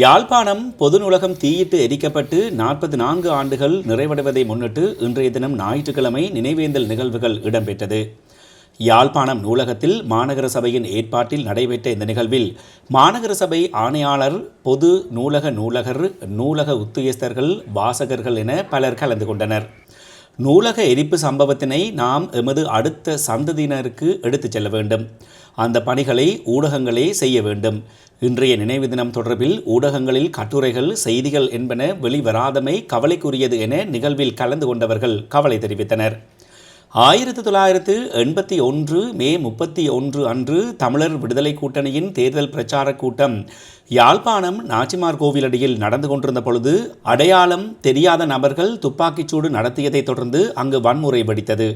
யாழ்ப்பாணம் பொது நூலகம் தீயிட்டு எரிக்கப்பட்டு நாற்பத்தி நான்கு ஆண்டுகள் நிறைவடைவதை முன்னிட்டு இன்றைய தினம் ஞாயிற்றுக்கிழமை நினைவேந்தல் நிகழ்வுகள் இடம்பெற்றது. யாழ்ப்பாணம் நூலகத்தில் மாநகர சபையின் ஏற்பாட்டில் நடைபெற்ற இந்த நிகழ்வில் மாநகர சபை ஆணையாளர் பொது நூலக நூலகர் நூலக உத்தியஸ்தர்கள் வாசகர்கள் என பலர் கலந்து கொண்டனர். நூலக எரிப்பு சம்பவத்தினை நாம் எமது அடுத்த சந்ததியினருக்கு எடுத்துச் செல்ல வேண்டும். அந்த பணிகளை ஊடகங்களே செய்ய வேண்டும். இன்றைய நினைவு தினம் தொடர்பில் ஊடகங்களில் கட்டுரைகள் செய்திகள் என்பன வெளிவராதமை கவலைக்குரியது என நிகழ்வில் கலந்து கொண்டவர்கள் கவலை தெரிவித்தனர். ஆயிரத்தி தொள்ளாயிரத்து எண்பத்தி ஒன்று மே முப்பத்தி ஒன்று அன்று தமிழர் விடுதலை கூட்டணியின் தேர்தல் பிரச்சார கூட்டம் யாழ்ப்பாணம் நாச்சிமார் கோவிலடியில் நடந்து கொண்டிருந்த பொழுது அடையாளம் தெரியாத நபர்கள் துப்பாக்கிச்சூடு நடத்தியதைத் தொடர்ந்து அங்கு வன்முறை வெடித்தது.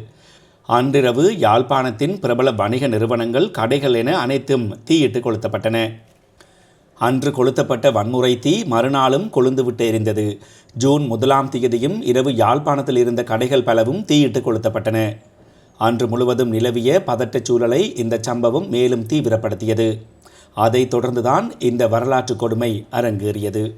அன்றிரவு யாழ்ப்பாணத்தின் பிரபல வணிக நிறுவனங்கள் கடைகள் என அனைத்தும் தீயிட்டு கொளுத்தப்பட்டன. அன்று கொளுத்தப்பட்ட வன்முறை தீ மறுநாளும் கொழுந்துவிட்டு எரிந்தது. ஜூன் முதலாம் தேதியும் இரவு யாழ்ப்பாணத்தில் இருந்த கடைகள் பலவும் தீயிட்டு கொளுத்தப்பட்டன. அன்று முழுவதும் நிலவிய பதட்டச் சூழலை இந்த சம்பவம் மேலும் தீவிரப்படுத்தியது. அதைத் தொடர்ந்துதான் இந்த வரலாற்று கொடுமை அரங்கேறியது.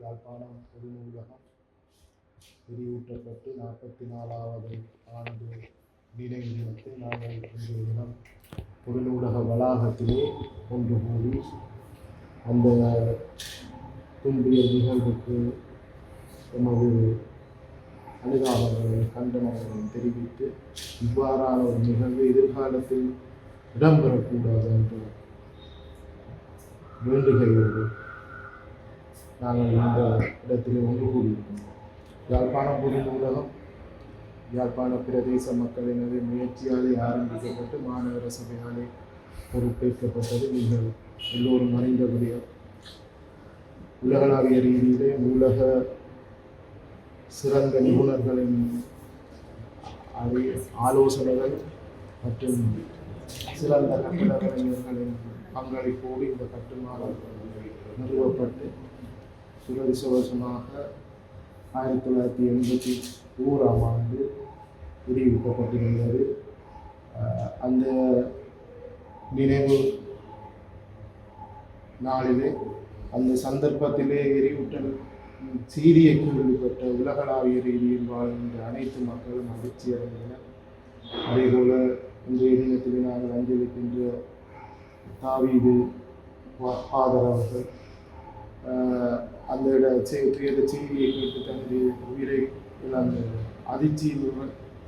யாழ்ப்பாணம் பொது நூலகம் விரிவூட்டப்பட்டு நாற்பத்தி நாலாவது ஆண்டு நினைவு தினத்தை நாங்கள் இன்றைய தினம் பொது நூலக வளாகத்திலே ஒன்று கூடி அந்த துன்பிய நிகழ்வுக்கு எமது அனுதாபங்களை கண்டனங்களை தெரிவித்து இவ்வாறான ஒரு நிகழ்வு எதிர்காலத்தில் இடம்பெறக்கூடாது என்று வேண்டுகையோடு நாங்கள் இந்த இடத்தில் ஒன்று கூடியிருக்கிறோம். யாழ்ப்பாணம் பொது நூலகம் யாழ்ப்பாண பிரதேச மக்களினது முயற்சியாலே ஆரம்பிக்கப்பட்டு மாநகர சபையாலே பொறுப்பேற்கப்பட்டது நீங்கள் எல்லோரும் அறிந்தபடியாக உலகளாவிய ரீதியிலே உலக சிறந்த நிபுணர்களின் அறி ஆலோசனைகள் மற்றும் சிறந்த கட்டிட கலைஞர்களின் பங்களிப்போடு இந்த கட்டுமான நிறுவப்பட்டு துரதிசவசமாக ஆயிரத்தி தொள்ளாயிரத்தி எண்பத்தி ஓராம் ஆண்டு விரிவிக்கப்பட்டிருந்தது அந்த நினைவு நாளிலே அந்த சந்தர்ப்பத்திலே எரியூட்டல் சீரிய கேள்விப்பட்ட உலகளாவிய ரீதியில் வாழ்கின்ற அனைத்து மக்களும் அதிர்ச்சி அடைந்தனர். அதேபோல இன்றைய தினத்தில் நாங்கள் அஞ்சலிக்கின்ற தாவீது ஃபாதர் அவர்கள் அந்த இட துயர செய்தியை கேட்டு தனது உயிரை இழந்த அதிர்ச்சியில்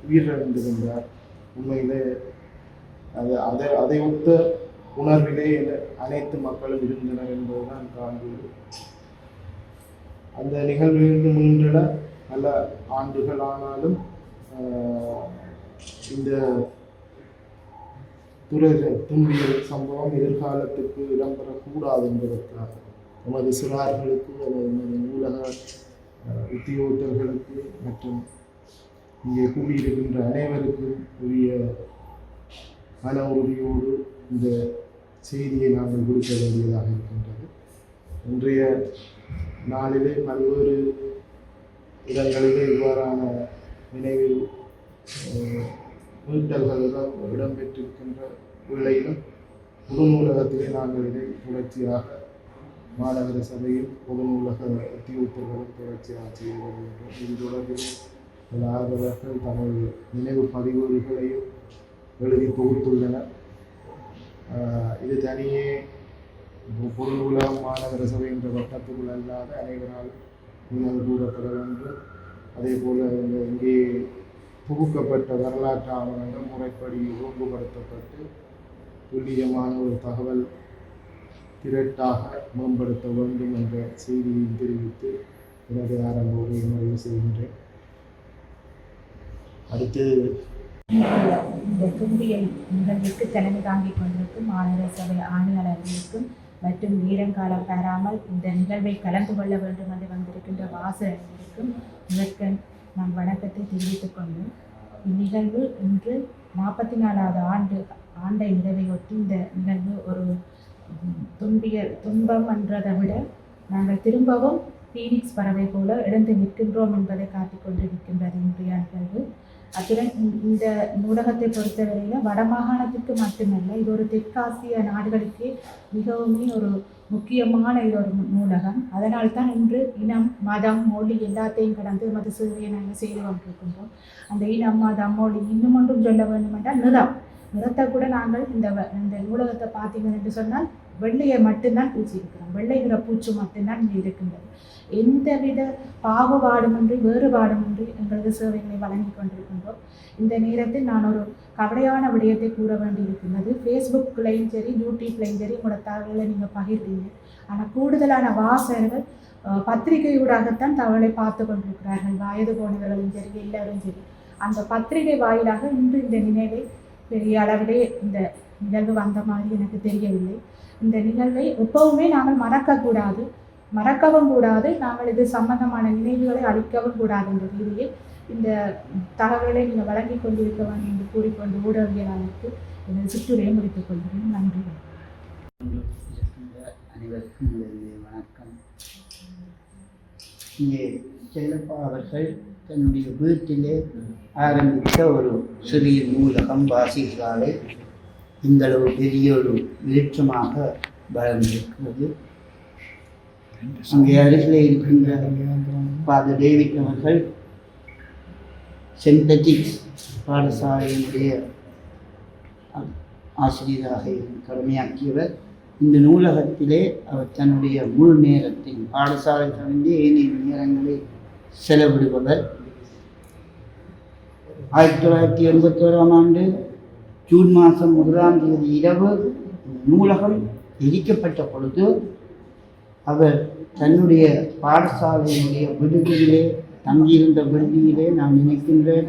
உயிரிழந்திருந்தார். உண்மையிலே அது அதை அதை ஒத்த உணர்விலே அனைத்து மக்களும் இருந்தனர் என்பதுதான் காண்பது அந்த நிகழ்விலிருந்து முன்னிட பல ஆண்டுகள் ஆனாலும் ஆஹ் இந்த துறை துன்பியல் சம்பவம் எதிர்காலத்துக்கு இடம்பெறக்கூடாது என்பதற்காக. நமது சிறார்களுக்கு அல்லது நமது நூலக அஹ், உத்தியோகத்தர்களுக்கு மற்றும் இங்கே கூடியிருக்கின்ற அனைவருக்கும் உரிய மன உறுதியோடு இந்த செய்தியை நாங்கள் கொடுக்க வேண்டியதாக இருக்கின்றது. இன்றைய நாளிலே பல்வேறு இடங்களிலே இவ்வாறான நினைவில் அஹ், இடம்பெற்றிருக்கின்ற வேளையிலும் புது நூலகத்திலே நாங்கள் இதை தொடர்ச்சியாக மாநகர சபையில் பொது நூலக உத்தியோகத்தர்களும் தொடர்ச்சியாக செய்து வருகின்றோம் இது தொடர்பில் பல ஆதரவர்கள் தமது நினைவு பதிவுகளையும் எழுதி தொகுத்துள்ளனர். இது தனியே பொது நூலகம் மாநகர சபை என்ற வட்டத்துக்குள் அல்லாத அனைவரால் நினைவு கூறப்பட வேண்டும் அதே போல் இங்கே புகுக்கப்பட்ட வரலாற்று ஆவணங்கள் முறைப்படி ஒழுங்குபடுத்தப்பட்டு துல்லியமான ஒரு தகவல் திரட்டாக மேம்படுத்த வேண்டும் என்ற செய்தியை தெரிவித்து எனது ஆரம்ப உரையை நிறைவு செய்கின்றேன். அடுத்து இந்த தும்பியல் நிகழ்வுக்கு தலைமை தாங்கிக் கொண்டிருக்கும் மாநகர சபை ஆணையாளர்களுக்கும் மற்றும் நேரங்காலம் பெறாமல் இந்த நிகழ்வை கலந்து கொள்ள வேண்டும் என்று வந்திருக்கின்ற வாசகர்களுக்கும் முதற்கண் நம் வணக்கத்தை தெரிவித்துக் கொண்டு இந்நிகழ்வு இன்று நாற்பத்தி நாலாவது ஆண்டு ஆண்டை நிறைவையொட்டி இந்த நிகழ்வு ஒரு ம், துன்பிய துன்பம் என்றதை விட நாங்கள் திரும்பவும் பீனிக்ஸ் பறவை போல எழுந்து நிற்கின்றோம் என்பதை காட்டிக் கொண்டிருக்கின்றது இன்றைய நிகழ்வு அத்துடன் இந்த- இந்த நூலகத்தை பொறுத்தவரையில் வடமாகாணத்திற்கு மட்டுமல்ல இது ஒரு தெற்காசிய நாடுகளுக்கே மிகவுமே ஒரு முக்கியமான இது ஒரு நூலகம். அதனால் தான் இன்று இனம் மதம் மொழி எல்லாத்தையும் கடந்து மது சேவையை நாங்கள் செய்து கொண்டிருக்கின்றோம். அந்த இனம் மதம் மொழி இன்னும் ஒன்றும் சொல்ல வேண்டும் என்றால் நிறம். நிறத்தை கூட நாங்கள் இந்த வ- இந்த நூலகத்தை பார்த்தீங்க என்று சொன்னால் வெள்ளையை மட்டும்தான் பூசியிருக்கிறோம். வெள்ளை நிற பூச்சு மட்டும்தான் இங்கே இருக்கின்றது. எந்தவித பாகுபாடுமின்றி வேறுபாடுமின்றி எங்களது சேவைகளை வழங்கி கொண்டிருக்கின்றோம். இந்த நேரத்தில் நான் ஒரு கவலையான விடயத்தை கூற வேண்டியிருக்கின்றது. ஃபேஸ்புக்லையும் சரி யூடியூப்லையும் சரி உங்களோட தகவலை நீங்கள் பகிர்ந்தீங்க. ஆனால் கூடுதலான வாசகர்கள் பத்திரிகையூடாகத்தான் தகவலை பார்த்து கொண்டிருக்கிறார்கள். வயது போனவர்களும் சரி எல்லாரும் சரி. அந்த பத்திரிகை வாயிலாக இன்று இந்த நினைவை பெரிய அளவிலே இந்த நிகழ்வு வந்த மாதிரி எனக்கு தெரியவில்லை. இந்த நிகழ்வை எப்பவுமே நாங்கள் மறக்கக்கூடாது. மறக்கவும் கூடாது. நாங்கள் இது சம்பந்தமான நினைவுகளை அளிக்கவும் கூடாது என்ற ரீதியில் இந்த தகவலை நீங்கள் வழங்கி கொண்டிருக்க வேண்டும் என்று கூறிக்கொண்டு ஊடகவியலாளருக்கு எனது சுற்றுரையை முடித்துக் கொள்கிறேன். நன்றி. அனைவருக்கும் வணக்கம். இங்கே செல்லப்பா அவர்கள் தன்னுடைய வீட்டிலே ஆரம்பித்த ஒரு சிறிய நூலகம் வாசிசாலை இந்தளவு பெரிய ஒரு வளர்ந்திருக்கிறது. அங்கே அருகில் இருக்கின்ற ஃபாதர் டேவிட் அவர்கள் சென்டெட்டிக்ஸ் பாடசாலையினுடைய ஆசிரியராக கடமையாக்கியவர். இந்த நூலகத்திலே அவர் தன்னுடைய முழு நேரத்தை பாடசாலை தவிர்த்து ஏனைய நேரங்களை செலவிடுபவர். ஆயிரத்தி தொள்ளாயிரத்தி எண்பத்தி ஓராம் ஆண்டு ஜூன் மாதம் முதலாம் தேதி இரவு நூலகம் எரிக்கப்பட்ட பொழுது அவர் தன்னுடைய பாடசாலையினுடைய விடுதியிலே தங்கியிருந்த விடுதியிலே நான் நினைக்கின்றேன்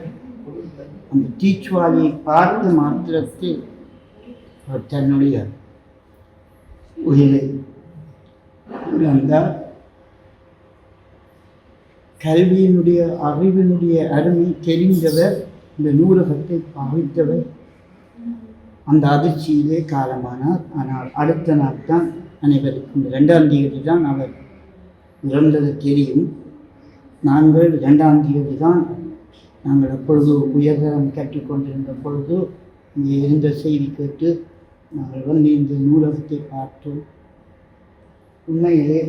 அந்த தீச்சுவாலியை பார்த்து மாத்திரத்தில் அவர் தன்னுடைய உயிரை இழந்தார். கல்வியினுடைய அறிவினுடைய அருமை தெரிந்தவர் இந்த நூலகத்தை பாவித்தவர் அந்த அதிர்ச்சியிலே காலமானார். ஆனால் அடுத்த நாள் தான் அனைவருக்கும் இரண்டாம் தேதி தான் அவர் இறந்தது தெரியும். நாங்கள் இரண்டாம் தேதி தான் நாங்கள் அப்பொழுது உயர்தரம் கற்றுக்கொண்டிருந்த பொழுது இங்கே இருந்த செய்தி கேட்டு நாங்கள் வந்து இந்த நூலகத்தை பார்த்தோம். உண்மையிலே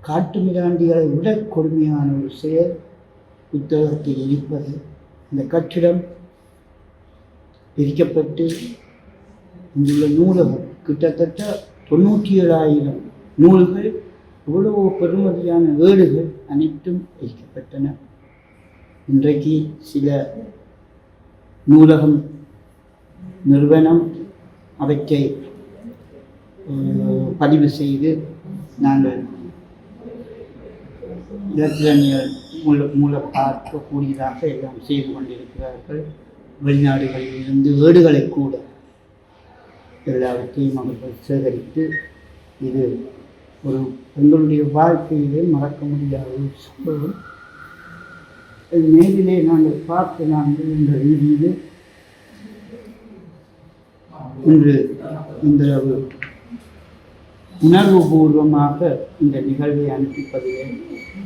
காட்டு மிராண்டிகளை விட கொடுமையான ஒரு செயல் புத்தகத்தை எரிப்பது இந்த கட்டிடம் பிரிக்கப்பட்டு இங்குள்ள நூலகம் கிட்டத்தட்ட தொண்ணூற்றி ஏழாயிரம் நூல்கள் இவ்வளவு பெருமதியான வேடுகள் அனைத்தும் வைக்கப்பட்டன. இன்றைக்கு சில நூலகம் நிறுவனம் அவற்றை பதிவு செய்து நாங்கள் இலக்கியங்கள் மூல மூல பார்க்கக்கூடியதாக எல்லாம் செய்து கொண்டிருக்கிறார்கள். வெளிநாடுகளில் இருந்து வீடுகளை கூட எல்லாவற்றையும் அவர்கள் சேகரித்து இது ஒரு எங்களுடைய வாழ்க்கையிலே மறக்க முடியாத ஒரு சம்பவம். நேரிலே நாங்கள் பார்த்து நாங்கள் இந்த ரீதியில் இன்று இந்த உணர்வு உணர்வுபூர்வமாக இந்த நிகழ்வை அனுப்பிப்பதிலே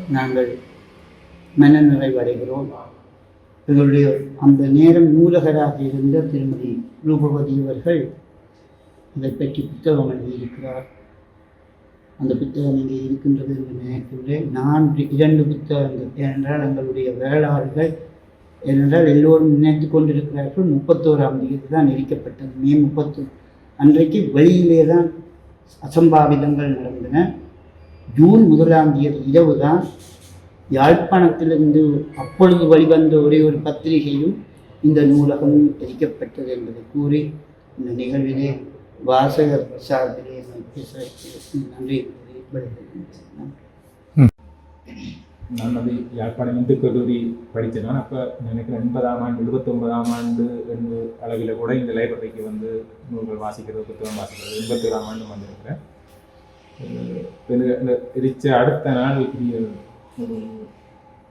நாங்கள் மன நிறைவடைகிறோம் எங்களுடைய அந்த நேரம் நூலகராக இருந்த திருமதி ரூபவதி அவர்கள் இதை பற்றி புத்தகம் எழுதியிருக்கிறார். அந்த புத்தகம் இங்கே இருக்கின்றது என்று நினைக்கின்றேன் நான்கு இரண்டு புத்தகங்கள் ஏனென்றால் எங்களுடைய வரலாறுகள் ஏனென்றால் எல்லோரும் நினைத்து கொண்டிருக்கிறார்கள். முப்பத்தோராம் தேதி தான் எரிக்கப்பட்டது. மே முப்பத்து அன்றைக்கு வெளியிலே தான் அசம்பாவிதங்கள் நடந்தன. ஜூன் முதலாம் தேதி இரவு தான் யாழ்ப்பாணத்திலிருந்து அப்பொழுது வெளிவந்த ஒரே ஒரு பத்திரிகையும் இந்த நூலகம் பிரிக்கப்பட்டது என்பதை கூறி இந்த நிகழ்விலே வாசகர் சார்பிலே நன்றி. நான் வந்து யாழ்ப்பாணம் இந்து கல்லூரி படித்தேன் நான் அப்போ நினைக்கிறேன் எண்பதாம் ஆண்டு எழுபத்தொன்பதாம் ஆண்டு என்று அளவில் கூட இந்த லைப்ரரிக்கு வந்து நூல்கள் வாசிக்கிறது புத்தகம் வாசிக்கிறது எண்பத்தேழாம் ஆண்டு வந்திருக்கிறேன். அஹ் எனக்கு எரிச்ச அடுத்த நாள் இப்படி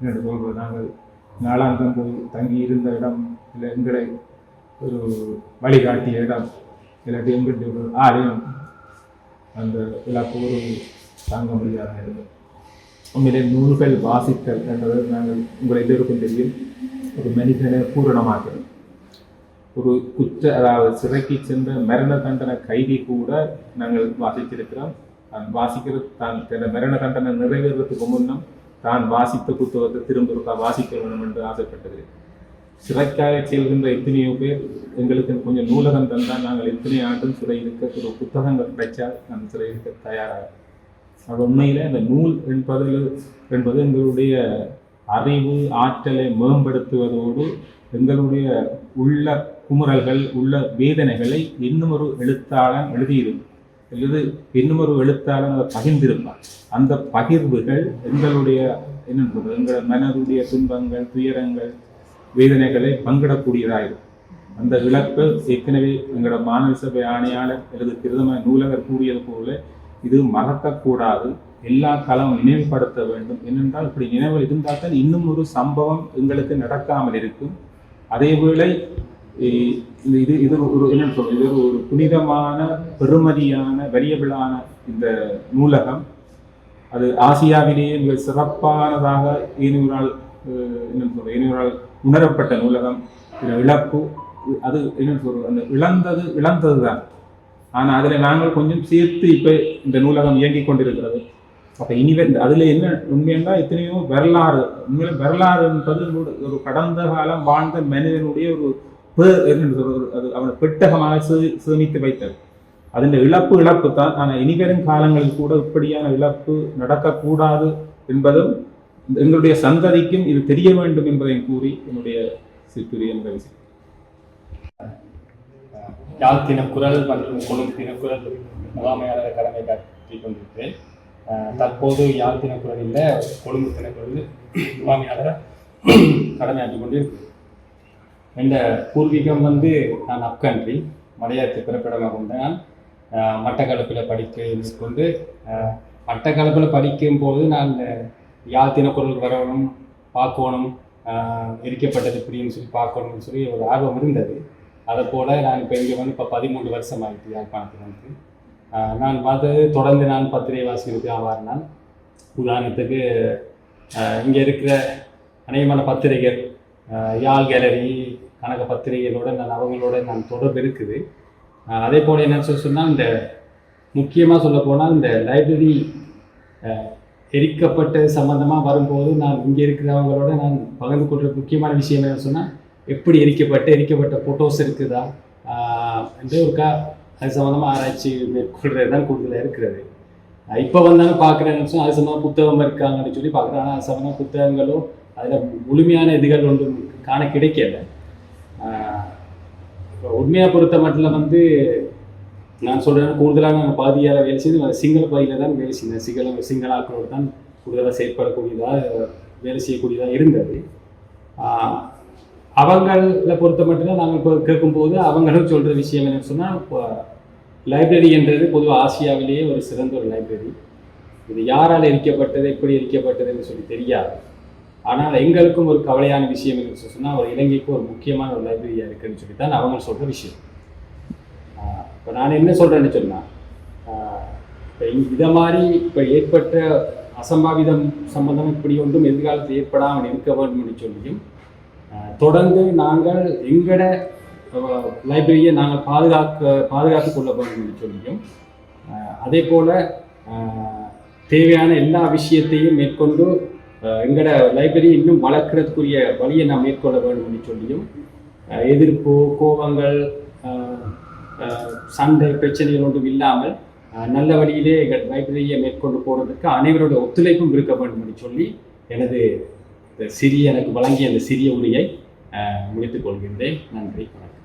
ஒரு சொல்கிறது நாங்கள் நாளாந்தம் போய் தங்கி இருந்த இடம் இல்லை எங்களை ஒரு வழிகாட்டிய இடம் இல்லாட்டி எங்களுடைய ஒரு ஆலயம் அந்த இழப்பு ஒரு தாங்க முடியாத இருந்தது உண்மையிலே நூல்கள் வாசித்தல் என்பது நாங்கள் உங்களை எல்லோருக்கும் தெரியும் ஒரு மனிதனை பூரணமாக்குறது ஒரு குற்ற அதாவது சிறைக்கு சென்ற மரண தண்டனை கைதி கூட நாங்கள் வாசித்திருக்கிறோம். வாசிக்கிறது தான் மரண தண்டனை நிறைவேறுவதற்கு முன்னும் தான் வாசித்த புத்தகத்தை திரும்ப ஒருக்கா வாசிக்க வேண்டும் என்று ஆசைப்பட்டது. சிறைக்காக செல்கின்ற எத்தனையோ பேர் எங்களுக்கு கொஞ்சம் நூலகம் தந்தால் நாங்கள் எத்தனை ஆண்டும் சிறை இருக்க ஒரு புத்தகங்கள் கிடைச்சால் அந்த சிறை இருக்க தயாராக. அது உண்மையில் அந்த நூல் என்பதில் என்பது எங்களுடைய அறிவு ஆற்றலை மேம்படுத்துவதோடு எங்களுடைய உள்ள குமுறல்கள் உள்ள வேதனைகளை இன்னும் ஒரு எழுத்தாளன் எழுதியிருக்கும் அல்லது இன்னும் ஒரு பகிர்ந்திருப்பார். பகிர்ந்திருப்பான் அந்த பகிர்வுகள் எங்களுடைய என்ன சொல்றது எங்களோட மனதுடைய துன்பங்கள் துயரங்கள் வேதனைகளை பங்கிடக்கூடியதாக இருக்கும். அந்த இழப்பு ஏற்கனவே எங்களோட மாநில சபை ஆணையாளர் அல்லது பிரதம நூலகர் கூறியது போல இது மறக்கக்கூடாது. எல்லா காலமும் நினைவுபடுத்த வேண்டும். ஏனென்றால் இப்படி நினைவு இருந்தால் தான் இன்னும் ஒரு சம்பவம் எங்களுக்கு நடக்காமல் இருக்கும். அதேவேளை இந்த இது இது ஒரு என்னன்னு சொல்றது? இது ஒரு புனிதமான பெருமதியான வலியபிளான இந்த நூலகம். அது ஆசியாவிலேயே மிக சிறப்பானதாக ஏனூரால் என்னன்னு என்ன சொல்றது உணரப்பட்ட நூலகம். இழப்பு. அது என்னன்னு சொல்றது? அந்த இழந்தது இழந்தது தான் ஆனால் அதில் நாங்கள் கொஞ்சம் சேர்த்து இப்போ இந்த நூலகம் இயங்கிக் கொண்டிருக்கிறது. அப்போ இனிவே இந்த அதில் என்ன உண்மையா எத்தனையோ வரலாறு. உண்மையில வரலாறுன்றது ஒரு கடந்த காலம் வாழ்ந்த மனிதனுடைய ஒரு அது அவனை பெட்டகமாக சேமித்து வைத்தது. அதன் இழப்பு இழப்பு தான் ஆனால் இனிவரும் காலங்களில் கூட இப்படியான இழப்பு நடக்கக்கூடாது என்பதும் எங்களுடைய சந்ததிக்கும் இது தெரிய வேண்டும் என்பதையும் கூறி என்னுடைய சிற்றுரை என்ற விஷயம் குரல் மற்றும் கொழும்பு தினக்குரல் முகாமையாளர் கடமை காட்டி கொண்டிருக்கிறேன். தற்போது தற்போது யாழ் இல்லை கொழும்பு தினக்குரல் முகாமையாளர் கடமையாற்றி கொண்டிருக்கிறேன் இந்த பூர்வீகம் வந்து நான் அப்கண்ட்ரி மலையாளத்து பிறப்பிடமாக கொண்ட நான் மட்டக்களப்பில் படிக்க கொண்டு மட்டக்களப்பில் படிக்கும்போது நான் யாழ் தினக்குரல் வரணும் பார்க்கணும் எரிக்கப்பட்டது இப்படின்னு சொல்லி பார்க்கணும்னு சொல்லி ஒரு ஆர்வம் இருந்தது. அதை போல் நான் இப்போ இங்கே வந்து இப்போ பதிமூன்று வருஷம் ஆகிட்டு யாழ்ப்பாணத்தில் வந்து நான் பார்த்தது தொடர்ந்து நான் பத்திரிகை வாசிக்கிறதுக்கு ஆவாரினால் உதாரணத்துக்கு இங்கே இருக்கிற அநேகமான பத்திரிகைகள் யாழ் கேலரி கனக பத்திரிகைகளோட நான் அவங்களோட நான் தொடர்பு இருக்குது. அதே போல் என்னன்னு சொல்லி சொன்னால் இந்த முக்கியமாக சொல்லப்போனால் இந்த லைப்ரரி எரிக்கப்பட்ட சம்மந்தமாக வரும்போது நான் இங்கே இருக்கிறவங்களோட நான் பகிர்ந்து கொள்கிற முக்கியமான விஷயம் என்னன்னு சொன்னால் எப்படி எரிக்கப்பட்டு எரிக்கப்பட்ட ஃபோட்டோஸ் இருக்குதா என்று ஒருக்கா அது சம்மந்தமாக ஆராய்ச்சி மேற்கொள்கிறது தான் கூடுதலாக இருக்கிறது இப்போ வந்தாலும் பார்க்குறேன்னு சொன்னால் அது சம்மந்தமாக புத்தகம் இருக்காங்கன்னு சொல்லி பார்க்குறேன் ஆனால் அது சம்மந்தமாக புத்தகங்களோ அதில் முழுமையான இதுகள் ஒன்றும் காண கிடைக்கல. உண்மையாக பொறுத்த மட்டும் வந்து நான் சொல்கிறேன் கூடுதலாக நாங்கள் பாதியால் வேலை செய்து சிங்கள பாதியில் தான் வேலை செய்தேன் சிங்கள சிங்கள ஆக்களோடு தான் கூடுதலாக செயற்படக்கூடியதாக வேலை செய்யக்கூடியதாக இருந்தது. அவங்கள பொறுத்த மட்டும்தான் நாங்கள் இப்போ கேட்கும்போது அவங்களும் சொல்கிற விஷயம் என்னன்னு சொன்னால் இப்போ லைப்ரரி என்றது பொதுவாக ஆசியாவிலேயே ஒரு சிறந்த ஒரு லைப்ரரி. இது யாரால் எரிக்கப்பட்டது எப்படி எரிக்கப்பட்டதுன்னு சொல்லி தெரியாது. ஆனால் எங்களுக்கும் ஒரு கவலையான விஷயம் என்று சொன்னால் ஒரு இலங்கைக்கு ஒரு முக்கியமான ஒரு லைப்ரரியாக இருக்குன்னு சொல்லி தான் அவங்க சொல்கிற விஷயம். இப்போ நான் என்ன சொல்கிறேன்னு சொன்னால் இப்போ இதை மாதிரி இப்போ ஏற்பட்ட அசம்பாவிதம் சம்பந்தம் இப்படி ஒன்றும் எதிர்காலத்தில் ஏற்படாமல் இருக்க வேண்டும்னு என்று சொல்லியும் தொடர்ந்து நாங்கள் எங்களோட லைப்ரரியை நாங்கள் பாதுகாக்க பாதுகாத்து கொள்ள வேண்டும்னு என்று சொல்லியும் அதே போல் தேவையான எல்லா விஷயத்தையும் மேற்கொண்டு எங்களோட லைப்ரரி இன்னும் வளர்க்கறதுக்குரிய வழியை நாம் மேற்கொள்ள வேண்டும் என்று சொல்லியும் எதிர்ப்பு கோபங்கள் சண்டை பிரச்சனைகள் ஒன்றும் இல்லாமல் நல்ல வழியிலே எங்கள் லைப்ரரியை மேற்கொண்டு போகிறதுக்கு அனைவரோட ஒத்துழைப்பும் இருக்க வேண்டும் என்று சொல்லி எனது இந்த சிறிய எனக்கு வழங்கிய அந்த சிறிய உரையை முடித்துக் கொள்கின்றேன். நன்றி வணக்கம்.